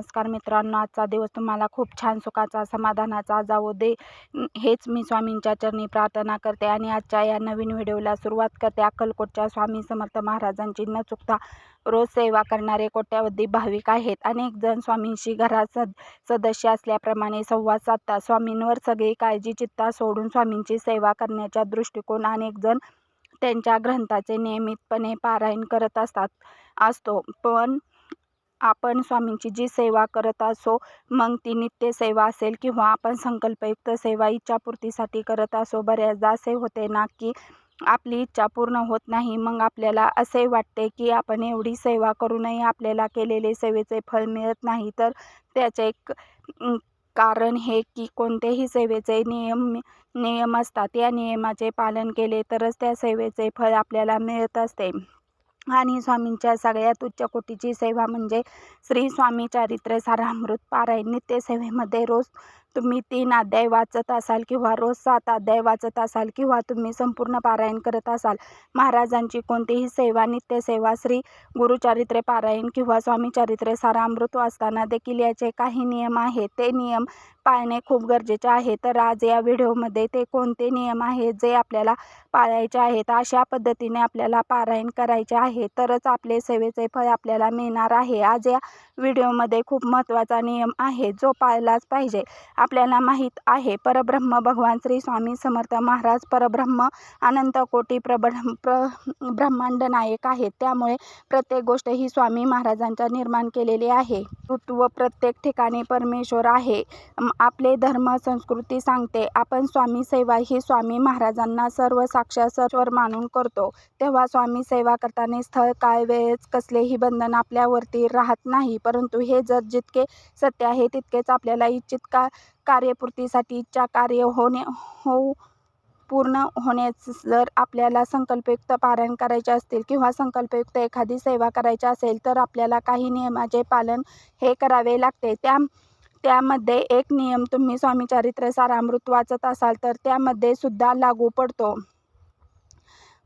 नमस्कार मित्रांनो आजचा दिवस तुम्हाला खूप छान सुखाचा समाधानाचा जावो दे. हेच मी स्वामींच्या चरणी प्रार्थना करते आणि आजच्या या नवीन व्हिडिओला सुरुवात करते. अक्कलकोटच्या स्वामी समर्थ महाराजांची न चुकता रोज सेवा करणारे कोट्यावधी भाविक आहेत. अनेक जण स्वामींशी घरात सद सदस्य असल्याप्रमाणे संवाद साधतात. स्वामींवर सगळी काळजी चित्ता सोडून स्वामींची सेवा करण्याच्या दृष्टिकोन अनेक जण त्यांच्या ग्रंथाचे नियमितपणे पारायण करत असतात असतो. पण आपण स्वामींची जी सेवा करत असो मग ती नित्य सेवा असेल किंवा आपण संकल्पयुक्त सेवा इच्छापूर्तीसाठी करत असो बऱ्याचदा असे होते ना की आपली इच्छा पूर्ण होत नाही मग आपल्याला असे वाटते की आपण एवढी सेवा करूनही आपल्याला केलेले सेवेचे फळ मिळत नाही. तर त्याचे एक कारण हे की कोणतेही सेवेचे नियम नियम असतात या नियमाचे पालन केले तरच त्या सेवेचे फळ आपल्याला मिळत असते. आणि स्वामींच्या सगळ्यात उच्च कोटीची सेवा म्हणजे श्री स्वामी चारित्र्य सारामृत पारायण नित्यसेवेमध्ये रोज तुम्ही तीन अध्याय वाचत असाल किंवा रोज सात अध्याय वाचत असाल किंवा तुम्ही संपूर्ण पारायण करत असाल महाराजांची कोणतीही सेवा नित्यसेवा श्री गुरुचारित्रे पारायण किंवा स्वामीचारित्रे सारामृत वाचताना देखील याचे काही नियम आहेत. ते नियम पाळणे खूप गरजेचे आहे. तर आज या व्हिडिओमध्ये ते कोणते नियम आहेत जे आपल्याला पाळायचे आहेत? अशा पद्धतीने आपल्याला पारायण करायचे आहे. तरच आपले सेवेचे फळ आपल्याला मिळणार आहे. आज या व्हिडिओमध्ये खूप महत्त्वाचा नियम आहे जो पाळलाच पाहिजे. आपल्याला माहीत आहे. परब्रह्म भगवान श्री स्वामी समर्थ महाराज परब्रह्म अनंत कोटी प्रब प्र ब्रह्मांड नायक आहेत. त्यामुळे प्रत्येक गोष्ट ही स्वामी महाराजांच्या निर्माण केलेली आहे. ऋतू प्रत्येक ठिकाणी परमेश्वर आहे. आपले धर्म संस्कृती सांगते. आपण स्वामी सेवा ही स्वामी महाराजांना सर्व साक्षात सर्व मानून करतो. तेव्हा स्वामी सेवा करताना स्थळ काळ वेळेच कसलेही बंधन आपल्यावरती राहत नाही. परंतु हे जर जितके सत्य आहे तितकेच आपल्याला इच्छित का कार्यपूर्तीसाठी इच्छा कार्य होणे होऊ पूर्ण होण्यास जर आपल्याला संकल्पयुक्त पारायण करायचे असतील किंवा संकल्पयुक्त एखादी सेवा करायची असेल तर आपल्याला काही नियमाचे पालन हे करावे लागते. त्या त्यामध्ये एक नियम तुम्ही स्वामीचारित्र्य सारामृत वाचत असाल तर त्यामध्ये सुद्धा लागू पडतो.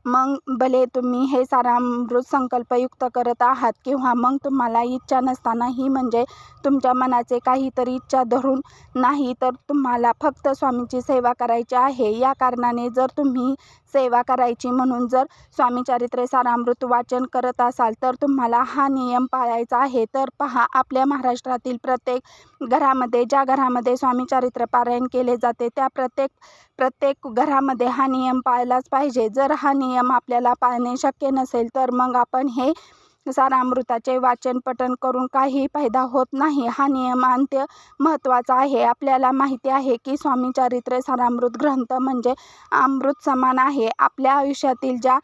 मग भले तुम्ही हे सारामृत संकल्पयुक्त करत आहात किंवा मग तुम्हाला इच्छा नसतानाही म्हणजे तुमच्या मनाचे काहीतरी इच्छा धरून नाही तर तुम्हाला फक्त स्वामींची सेवा करायची आहे. या कारणाने जर तुम्ही सेवा करायची म्हणून जर स्वामी चारित्र्य सारामृत वाचन करत असाल तर तुम्हाला हा नियम पाळायचा आहे. तर पहा आपल्या महाराष्ट्रातील प्रत्येक घरामध्ये ज्या घरामध्ये स्वामी चारित्र्य पारायण केले जाते त्या प्रत्येक प्रत्येक घरामध्ये हा नियम पाळलाच पाहिजे. जर हा नियम आपल्याला पाळणे शक्य नसेल तर मग आपण हे सारामृताचे वाचन पठण करून काही फायदा होत नाही. हा नियम अंत्य महत्त्वाचा आहे. आपल्याला माहिती आहे की स्वामी चारित्र्य सारामृत ग्रंथ म्हणजे अमृत समान आहे. आपल्या आयुष्यातील ज्या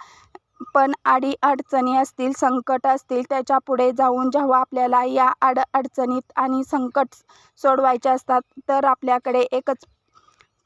पण आडी अडचणी असतील संकट असतील त्याच्या पुढे जाऊन जेव्हा आपल्याला या अड अडचणीत आणि संकट सोडवायचे असतात तर आपल्याकडे एकच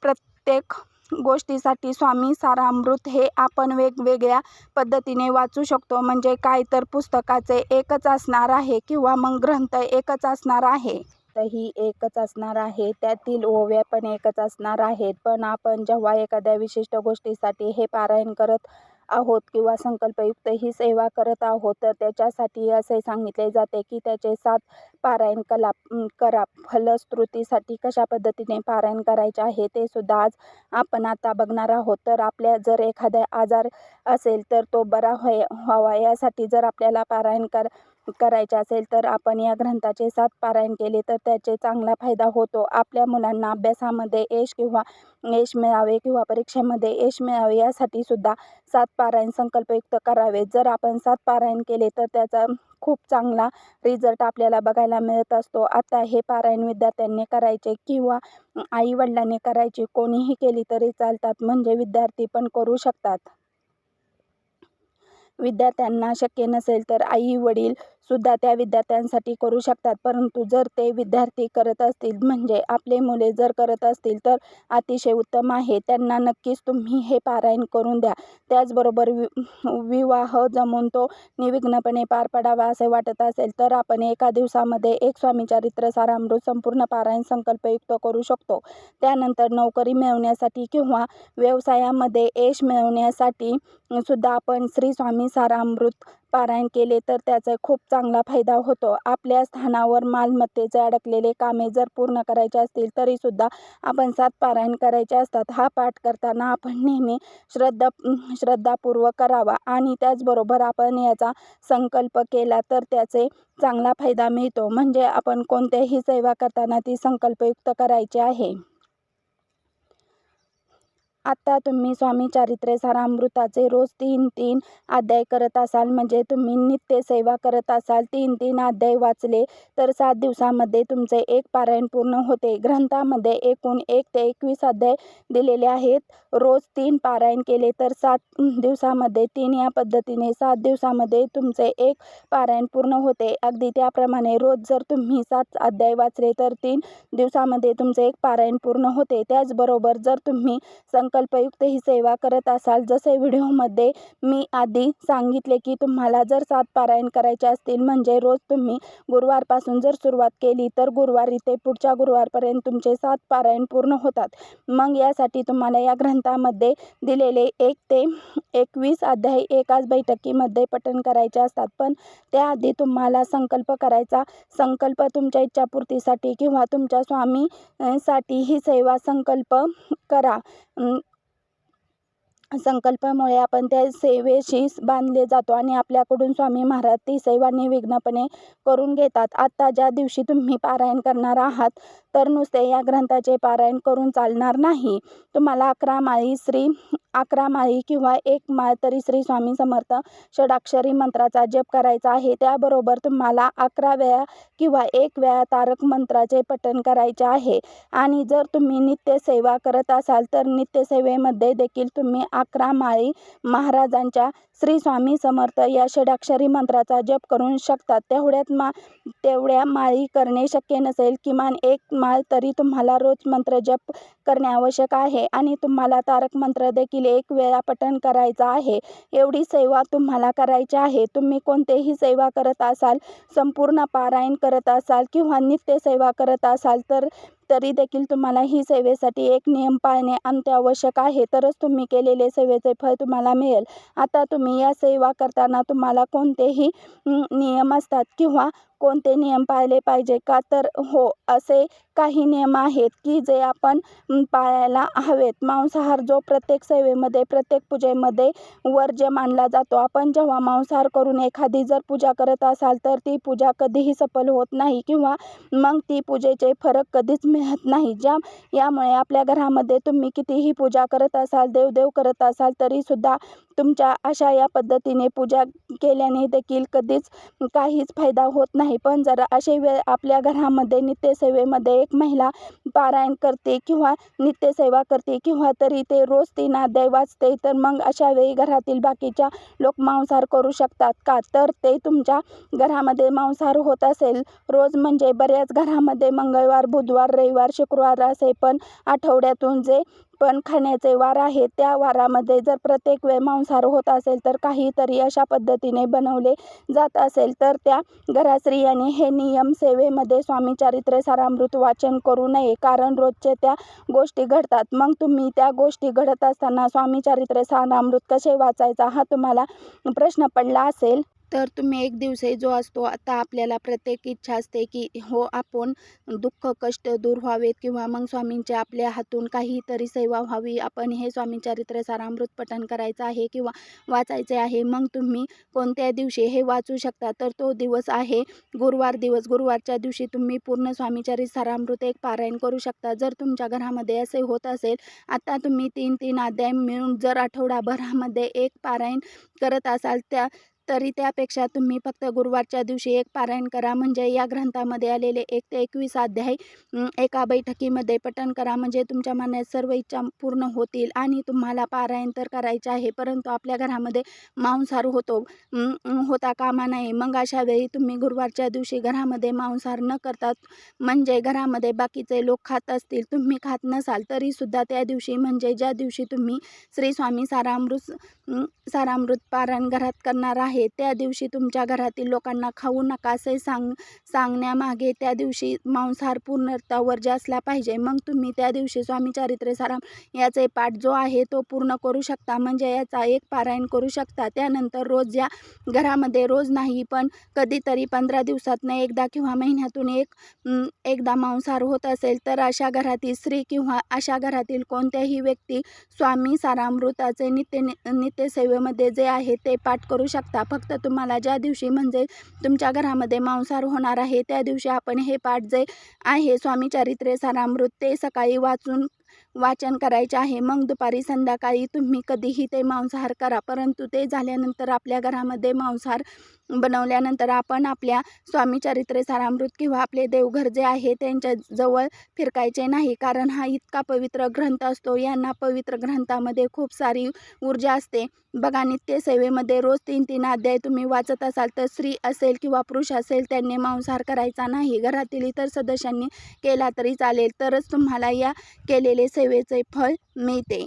प्रत्येक गोष्टीसाठी स्वामी सारामृत हे आपण वेगवेगळ्या पद्धतीने वाचू शकतो. म्हणजे काय तर पुस्तकाचे एकच असणार आहे किंवा मग ग्रंथ एकच असणार आहे. ही एकच असणार आहे त्यातील ओव्या पण एकच असणार आहेत. पण आपण जेव्हा एखाद्या विशिष्ट गोष्टीसाठी हे पारायण करत आहोत किंवा संकल्पयुक्त ही सेवा करत आहोत तर त्याच्यासाठी असे सांगितले जाते की त्याचे सात पारायण कला करा. फलश्रुतीसाठी कशा पद्धतीने पारायण करायचे आहे ते सुद्धा आज आपण आता बघणार आहोत. तर आपल्या जर एखादा आजार असेल तर तो बरा व्हाय व्हावा. यासाठी जर आपल्याला पारायण कर करायचे असेल तर आपण या ग्रंथाचे सात पारायण केले तर त्याचे चांगला फायदा होतो. आपल्या मुलांना अभ्यासामध्ये यश किंवा यश मिळावे किंवा परीक्षेमध्ये यश मिळावे यासाठी सुद्धा सात पारायण संकल्पयुक्त करावे. जर आपण सात पारायण केले तर त्याचा खूप चांगला रिझल्ट आपल्याला बघायला मिळत असतो. आता हे पारायण विद्यार्थ्यांनी करायचे किंवा आईवडिलांनी करायचे करायची कोणीही केली तरी चालतात म्हणजे विद्यार्थी पण करू शकतात. विद्यार्थ्यांना शक्य नसेल तर आई वडील सुद्धा त्या विद्यार्थ्यांसाठी करू शकतात. परंतु जर ते विद्यार्थी करत असतील म्हणजे आपले मुले जर करत असतील तर अतिशय उत्तम आहे. त्यांना नक्कीच तुम्ही हे पारायण करून द्या. त्याचबरोबर वि विवाह जमून तो निर्विघ्नपणे पार पडावा असे वाटत असेल तर आपण एका दिवसामध्ये एक स्वामी चारित्र सारामृत संपूर्ण पारायण संकल्पयुक्त करू शकतो. त्यानंतर नोकरी मिळवण्यासाठी किंवा व्यवसायामध्ये यश मिळवण्यासाठी सुद्धा आपण श्री स्वामी सारामृत पारायण केले तर त्याचा खूप चांगला फायदा होतो. आपल्या स्थानावर मालमत्तेचे अडकलेले कामे जर पूर्ण करायचे असतील तरीसुद्धा आपण सात पारायण करायचे असतात. हा पाठ करताना आपण नेहमी श्रद्धा श्रद्धापूर्वक करावा आणि त्याचबरोबर आपण याचा संकल्प केला तर त्याचे चांगला फायदा मिळतो. म्हणजे आपण कोणत्याही सेवा करताना ती संकल्पयुक्त करायची आहे. आत्ता तुम्ही स्वामी चारित्र्य सारामृताचे रोज तीन तीन अध्याय करत असाल म्हणजे तुम्ही नित्य सेवा करत असाल तीन तीन अध्याय वाचले तर सात दिवसामध्ये तुमचे एक पारायण पूर्ण होते. ग्रंथामध्ये एकूण एक ते एकवीस अध्याय दिलेले आहेत. रोज तीन पारायण केले तर सात दिवसामध्ये तीन या पद्धतीने सात दिवसामध्ये तुमचे एक पारायण पूर्ण होते. अगदी त्याप्रमाणे रोज जर तुम्ही सात अध्याय वाचले तर तीन दिवसामध्ये तुमचे एक पारायण पूर्ण होते. त्याचबरोबर जर तुम्ही संकल्पयुक्त ही सेवा करत असाल. जसे व्हिडिओमध्ये मी आधी सांगितले की तुम्हाला जर सात पारायण करायचे असतील म्हणजे रोज तुम्ही गुरुवारपासून जर सुरुवात केली तर गुरुवारी ते पुढच्या गुरुवारपर्यंत तुमचे सात पारायण पूर्ण होतात. मग यासाठी तुम्हाला या ग्रंथामध्ये दिलेले एक ते एकवीस अध्याय एकाच बैठकीमध्ये पठण करायचे असतात. पण त्याआधी तुम्हाला संकल्प करायचा. संकल्प तुमच्या इच्छापूर्तीसाठी किंवा तुमच्या स्वामीसाठी ही सेवा संकल्प करा. संकल्पामुळे आपण त्या सेवेशी बांधले जातो आणि आपल्याकडून स्वामी महाराज ती सेवा निर्विघ्नपणे करून घेतात. आत्ता ज्या दिवशी तुम्ही पारायण करणार आहात तर नुसते या ग्रंथाचे पारायण करून चालणार नाही. तुम्हाला अकरा माळी श्री अकरा माळी किंवा एक माळ तरी श्री स्वामी समर्थ षडाक्षरी मंत्राचा जप करायचा आहे. त्याबरोबर तुम्हाला अकरा वेळा किंवा एक वेळा तारक मंत्राचे पठण करायचे आहे. आणि जर तुम्ही नित्यसेवा करत असाल तर नित्यसेवेमध्ये देखील तुम्ही अकरा माळी महाराजांच्या श्री स्वामी समर्थ या षडाक्षरी मंत्राचा जप करू शकतात तेवढ्यात मा तेवढ्या माळी करणे शक्य नसेल. किमान एक माळ तरी तुम्हाला रोज मंत्र जप करणे आवश्यक आहे. आणि तुम्हाला तारक मंत्र देखील एक वेळा पठण करायचा आहे. एवढी सेवा तुम्हाला करायची आहे. तुम्ही कोणतेही सेवा करत असाल संपूर्ण पारायण करत असाल किंवा नित्य सेवा करत असाल तर तरी देखील तुम्हाला ही सेवेसाठी एक नियम पाळणे अत्यावश्यक आहे. तरच तुम्ही केलेले सेवेचे फळ तुम्हाला मिळेल. आता तुम्ही या सेवा करताना तुम्हाला कोणतेही नियम असतात किंवा कोणते नियम पाळले पाहिजे का? तर हो असे काही नियम आहेत की जे आपण पाळायला हवेत. मांसाहार जो प्रत्येक सेवेमध्ये प्रत्येक पूजेमध्ये वर्ज्य मानला जातो आपण जेव्हा मांसाहार करून एखादी जर पूजा करत असाल तर ती पूजा कधीही सफल होत नाही किंवा मग ती पूजेचे फरक कधीच मिळत नाही. ज्या यामुळे आपल्या घरामध्ये तुम्ही कितीही पूजा करत असाल देवदेव करत असाल तरीसुद्धा तुमच्या अशा या पद्धतीने पूजा केल्याने देखील कधीच काहीच फायदा होत नाही. नाही पण जर असे वेळ आपल्या घरामध्ये नित्यसेवेमध्ये एक महिला पारायण करते किंवा नित्यसेवा करते किंवा तरी ते रोज तिना दै वाचते तर मग अशा वेळी घरातील बाकीच्या लोक मांसाहार करू शकतात का? तर ते तुमच्या घरामध्ये मांसाहार होत असेल. रोज म्हणजे बऱ्याच घरामध्ये मंगळवार बुधवार रविवार शुक्रवार असे पण आठवड्यातून जे पण खाण्याचे वार आहे त्या वारामध्ये जर प्रत्येक वेळ मांसाहार होत असेल तर काहीतरी अशा पद्धतीने बनवले जात असेल तर त्या घरात स्त्रियांनी हे नियम सेवेमध्ये स्वामी चारित्र्य सारामृत वाचन करू नये. कारण रोजचे त्या गोष्टी घडतात. मग तुम्ही त्या गोष्टी घडत असताना स्वामी चारित्र्य सारामृत कसे वाचायचा हा तुम्हाला प्रश्न पडला असेल. तर तुम्ही एक दिवशी जो असतो आता आपल्याला प्रत्येक इच्छा असते की हो आपण दुःख कष्ट दूर व्हावेत किंवा मग स्वामींच्या आपल्या हातून काहीतरी सेवा व्हावी. आपण हे स्वामी चारित्र्य सारामृत पठण करायचं आहे किंवा वाचायचे आहे. मग तुम्ही कोणत्या दिवशी हे वाचू शकता? तर तो दिवस आहे गुरुवार दिवस. गुरुवारच्या दिवशी तुम्ही पूर्ण स्वामीचरित सारामृत एक पारायण करू शकता. जर तुमच्या घरामध्ये असे होत असेल आता तुम्ही तीन तीन अध्याय मिळून जर आठवडाभरामध्ये एक पारायण करत असाल त्या तरी त्यापेक्षा तुम्ही फक्त गुरुवारच्या दिवशी एक पारायण करा. म्हणजे या ग्रंथामध्ये आलेले एक ते एकवीस अध्याय एका बैठकीमध्ये पठण करा. म्हणजे तुमच्या मनात सर्व इच्छा पूर्ण होतील आणि तुम्हाला पारायण तर करायचे आहे परंतु आपल्या घरामध्ये मांसाहार होतो होता कामा नये. मग अशा वेळी तुम्ही गुरुवारच्या दिवशी घरामध्ये मांसाहार न करतात म्हणजे घरामध्ये बाकीचे लोक खात असतील तुम्ही खात नसाल तरीसुद्धा त्या दिवशी म्हणजे ज्या दिवशी तुम्ही श्री स्वामी सारामृत सारामृत पारायण घरात करणार आहे आहे. त्या दिवशी तुमच्या घरातील लोकांना खाऊ नका असे सांग सांगण्यामागे त्या दिवशी मांसाहार पूर्णता वर्ज्य असला पाहिजे. मग तुम्ही त्या दिवशी स्वामी चारित्र्य साराम याचे पाठ जो आहे तो पूर्ण करू शकता. म्हणजे याचा एक पारायण करू शकता. त्यानंतर रोज या घरामध्ये रोज नाही पण कधीतरी पंधरा दिवसातनं एकदा किंवा महिन्यातून एक एकदा मांसाहार होत असेल तर अशा घरातील स्त्री किंवा अशा घरातील कोणत्याही व्यक्ती स्वामी सारामृताचे नित्य नित्यसेवेमध्ये जे आहे ते पाठ करू शकता. फक्त तुम्हाला ज्या दिवशी म्हणजे तुमच्या घरामध्ये मांसाहार होणार आहे त्या दिवशी आपण हे पाठ जे आहे स्वामी चारित्र्य सारामृत ते सकाळी वाचून वाचन करायचे आहे. मग दुपारी संध्याकाळी तुम्ही कधीही ते मांसाहार करा. परंतु ते झाल्यानंतर आपल्या घरामध्ये मांसाहार बनवल्यानंतर आपण आपल्या स्वामी चरित्रे सारामृत किंवा आपले देवघर जे आहे त्यांच्या जवळ फिरकायचे नाही. कारण हा इतका पवित्र ग्रंथ असतो. यांना पवित्र ग्रंथामध्ये खूप सारी ऊर्जा असते. बघा नित्यसेवेमध्ये रोज तीन तीन अध्याय तुम्ही वाचत असाल तर स्त्री असेल किंवा पुरुष असेल त्यांनी मांसाहार करायचा नाही. घरातील इतर सदस्यांनी केला तरी चालेल. तरच तुम्हाला या केलेले सेवेचे फळ मिळते.